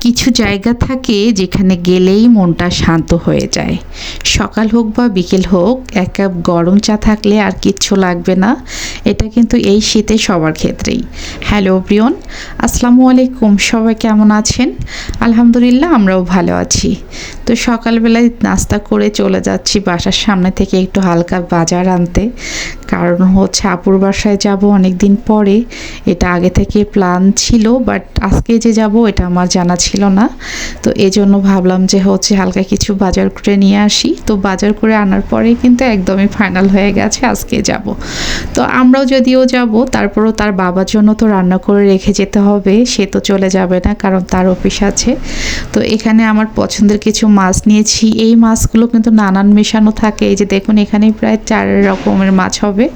কিছু জায়গা থাকে যেখানে গেলেই মনটা শান্ত হয়ে যায়। সকাল হোক বা বিকেল হোক, এক কাপ গরম চা থাকলে আর কিচ্ছু লাগবে না। এটা কিন্তু এই শীতে সবার ক্ষেত্রেই। হ্যালো প্রিয়ন আসসালামু আলাইকুম। সবাই কেমন আছেন? আলহামদুলিল্লাহ, আমরাও ভালো আছি। তো সকালবেলায় নাস্তা করে চলে যাচ্ছি বাসার সামনে থেকে একটু হালকা বাজার আনতে। কারণ হচ্ছে আপুর বাসায় যাব অনেক দিন পরে। এটা আগে থেকে প্ল্যান ছিল বাট আজকে যে যাব, এটা আমার জানা না। তো এই জন্য ভাবলাম যে হচ্ছে হালকা কিছু বাজার করে নিয়ে আসি। তো বাজার করে আনার পরে কিন্তু একদমই ফাইনাল হয়ে গেছে, আজকে যাব। তো আমরাও যদিও যাব, তারপরও তার বাবার জন্য তো রান্না করে রেখে যেতে হবে, সে তো চলে যাবে না কারণ তার অফিস আছে। তো এখানে আমার পছন্দের কিছু মাছ নিয়েছি। এই মাছগুলো কিন্তু নানান মেশানো থাকে। এই যে দেখুন এখানে প্রায় চার রকমের মাছ হবে।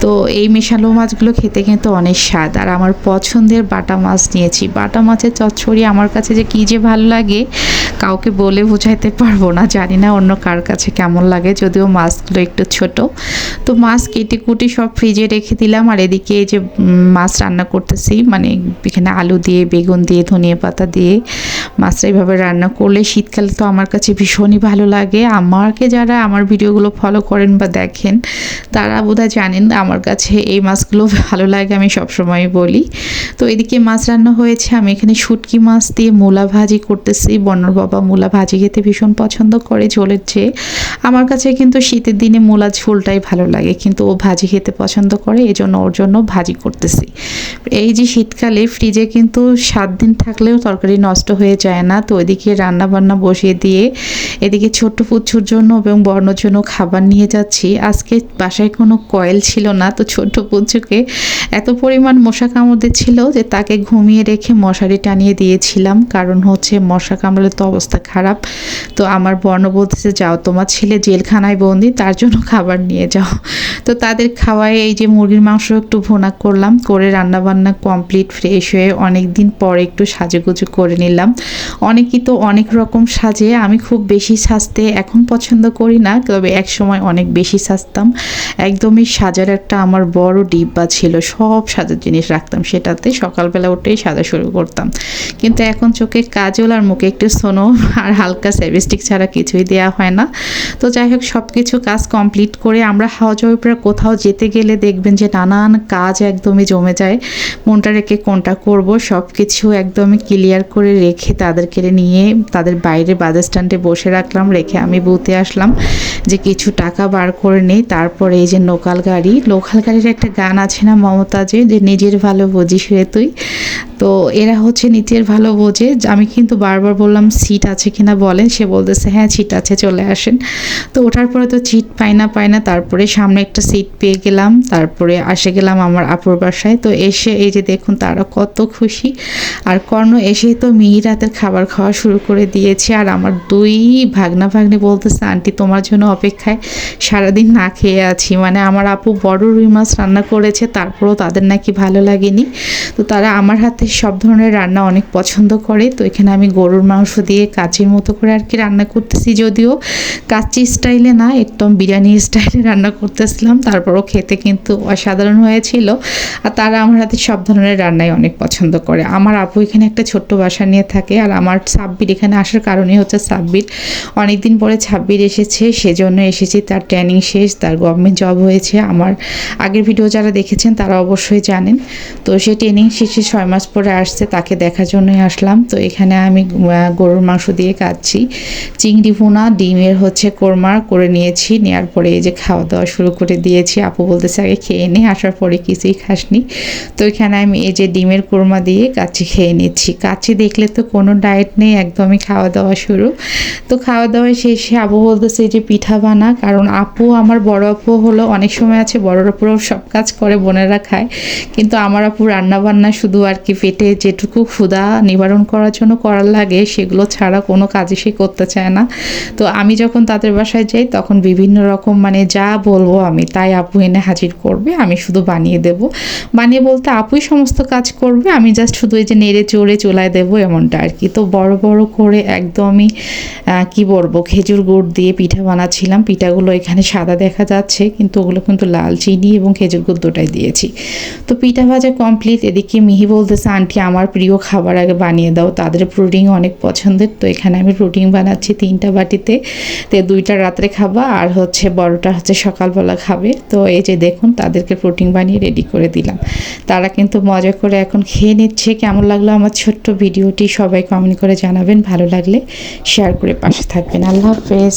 তো এই মেশানো মাছগুলো খেতে কিন্তু অনেক স্বাদ। আর আমার পছন্দের বাটা মাছ নিয়েছি। বাটা মাছের চচ্চড়ি আমার কাছে যে কী যে ভালো লাগে কাউকে বলে বোঝাইতে পারব না, জানি না অন্য কার কাছে কেমন লাগে, যদিও মাছগুলো একটু ছোট। তো মাছ কেটে কুটে সব ফ্রিজে রেখে দিলাম, আর এদিকে এই যে মাছ রান্না করতেছি মানে এখানে আলু দিয়ে, বেগুন দিয়ে, ধনিয়া পাতা দিয়ে মাছটা এইভাবে রান্না করলে শীতকালে তো আমার কাছে ভীষণই ভালো লাগে। আমাকে যারা আমার ভিডিওগুলো ফলো করেন বা দেখেন, তারা বোধহয় জানেন আমার কাছে এই মাছগুলো ভালো লাগে, আমি সবসময় বলি। তো এদিকে মাছ রান্না হয়েছে, আমি এখানে শুটকি মাছ দিয়ে মূলা ভাজি করতেছি বন্নর বাবা মূলা ভাজি খেতে ভীষণ পছন্দ করে ঝোলের চেয়ে। আমার কাছে কিন্তু শীতের দিনে মূলা ঝোলটাই ভালো লাগে, কিন্তু ও ভাজি খেতে পছন্দ করে এই জন্য ওর জন্য ভাজি করতেছি। এই যে শীতকালে ফ্রিজে কিন্তু সাত দিন থাকলেও তরকারি নষ্ট হয়ে যায় না, তো ওইদিকে রান্না বান্না বসিয়ে দিয়ে এদিকে ছোট্ট পুচ্ছুর জন্য এবং বর্ণর জন্য খাবার নিয়ে যাচ্ছি। আজকে বাসায় কোনো কয়েল ছিল না, তো ছোট্ট পুচ্ছুকে এত পরিমাণ মশা কামড় দিচ্ছিল যে তাকে ঘুমিয়ে রেখে মশারি টানিয়ে দিয়েছিলাম। কারণ হচ্ছে মশা কামড়ালে তো অবস্থা খারাপ। তো আমার বর্ণ বলতেছে, যাও তোমার ছেলে জেলখানায় বন্দি, তার জন্য খাবার নিয়ে যাও। তো তাদের খাওয়ায় এই যে মুরগির মাংস একটু ভোনা করলাম, করে রান্না বান্না কমপ্লিট, ফ্রেশ হয়ে অনেক দিন পরে একটু সাজুগুজু করে নিলাম। অনেকেই তো অনেক রকম সাজে, আমি খুব বেশি সাজতে এখন পছন্দ করি না, তবে এক সময় অনেক বেশি সাজতাম। একদমই সাজার একটা আমার বড় ডিব্বা ছিল, সব সাজার জিনিস রাখতাম সেটাতে, সকালবেলা উঠেই সাজা শুরু করতাম। কিন্তু এখন চোখে কাজল আর মুখে একটু সোনো আর হালকা সেভিস্টিক ছাড়া কিছুই দেওয়া হয় না। তো যাই হোক সব কিছু কাজ কমপ্লিট করে আমরা হাওয়া কোথাও যেতে গেলে দেখবেন যে নানান কাজ একদমই জমে যায়। কোনটা রেখে কোনটা করব সব কিছু একদমই ক্লিয়ার করে রেখে তাদেরকে নিয়ে তাদের বাইরে বাজার স্ট্যান্ডে বসে রাখলাম, রেখে আমি বুথে আসলাম যে কিছু টাকা বার করে নেই। তারপরে এই যে লোকাল গাড়ি লোকাল গাড়ির একটা গান আছে না মমতাজে যে নিজের ভালো বুঝিস রে তুই তো এরা হচ্ছে নিজের ভালো বোঝে। আমি কিন্তু বারবার বললাম, সিট আছে কিনা বলেন? সে বলতেছে হ্যাঁ সিট আছে, চলে আসেন। তো ওঠার পরে তো সিট পাই না পাই না। তারপরে সামনে একটা সিট পেয়ে গেলাম। তারপরে আসে গেলাম আমার আপুর বাসায়। তো এসে এই যে দেখুন, তারা কত খুশি। আর কর্ণ এসেই তো মিহি রাতের খাবার খাওয়া শুরু করে দিয়েছে। আর আমার দুই ভাগনা ভাগ্নি বলতেছে, আন্টি, তোমার জন্য অপেক্ষায় সারাদিন না খেয়ে আছি। মানে আমার আপু বড় রুই মাছ রান্না করেছে, তারপরেও তাদের নাকি ভালো লাগেনি। তো তারা আমার হাতে সব ধরনের রান্না অনেক পছন্দ করে, তো এখানে আমি গরুর মাংস দিয়ে কাচির মতো করে আর কি রান্না করতেছি যদিও। কাচি স্টাইলে না, একদম বিরিয়ানি স্টাইলে রান্না করতেছিলাম, তারপরও খেতে কিন্তু অসাধারণ হয়েছিল। আর তারা আমার হাতে সব ধরনের রান্নাই অনেক পছন্দ করে। আমার আপু এখানে একটা ছোট্ট বাসা নিয়ে থাকে, আর আমার সাব্বির এখানে আসার কারণই হচ্ছে সাব্বির। অনেকদিন পরে ছাব্বির এসেছে, সেজন্য এসেছি, তার ট্রেনিং শেষ, তার গভর্নমেন্ট জব হয়েছে। আমার আগের ভিডিও যারা দেখেছেন তারা অবশ্যই জানেন। তো সে ট্রেনিং শেষে ছয় মাস আসছে, তাকে দেখার জন্যই আসলাম। তো এখানে আমি গরুর মাংস দিয়ে কাটছি চিংড়ি ভুনা, ডিমের হচ্ছে কোরমা করে নিয়েছি নেওয়ার পরে এই যে খাওয়া দাওয়া শুরু করে দিয়েছি। আপু বলতেছে, আগে খেয়ে নে, আসার পরে কিছুই খাসনি। তো এখানে আমি এই যে ডিমের কোরমা দিয়ে কাচি খেয়ে নিচ্ছি। কাচি দেখলে তো কোনো ডায়েট নেই, একদমই খাওয়া দাওয়া শুরু। তো খাওয়া দাওয়া শেষে আপু বলতেছে যে পিঠা বানা। কারণ আপু, আমার বড় আপু হলো, অনেক সময় আছে বড় আপুরাও সব কাজ করে, বোনেরা খায়। কিন্তু আমার আপু রান্না বান্না শুধু আর কি পেটে যেটুকু ক্ষুধা নিবারণ করার জন্য করার লাগে, সেগুলো ছাড়া কোনো কাজই সে করতে চায় না। তো আমি যখন তাদের বাসায় যাই, তখন বিভিন্ন রকম মানে যা বলব আমি, তাই আপু এনে হাজির করবে, আমি শুধু বানিয়ে দেব। বানিয়ে বলতে আপুই সমস্ত কাজ করবে, আমি জাস্ট শুধু এই যে নেড়ে চড়ে চলায় দেবো এমনটা আর কি। তো বড় বড় করে একদমই কি বলব, খেজুর গুড় দিয়ে পিঠা বানাচ্ছিলাম, পিঠাগুলো এখানে সাদা দেখা যাচ্ছে, কিন্তু ওগুলো কিন্তু লাল চিনি এবং খেজুর গুড় দুটাই দিয়েছি। তো পিঠা ভাজা কমপ্লিট এদিকে মিহি বলতেছে আন্টি, আমার প্রিয় খাবার আগে বানিয়ে দাও। তাদের প্রোটিন অনেক পছন্দের, তো এখানে আমি প্রোটিন বানাচ্ছি তিনটা বাটিতে। তো দুইটা রাত্রে খাবা, আর হচ্ছে বড়টা হচ্ছে সকালবেলা খাবে। তো এই যে দেখুন, তাদেরকে প্রোটিন বানিয়ে রেডি করে দিলাম। তারা কিন্তু মজা করে এখন খেয়ে নিচ্ছে। কেমন লাগল আমার ছোট্ট ভিডিওটি সবাই কমেন্ট করে জানাবেন। ভালো লাগলে শেয়ার করে পাশে থাকবেন। আল্লাহ হাফেজ।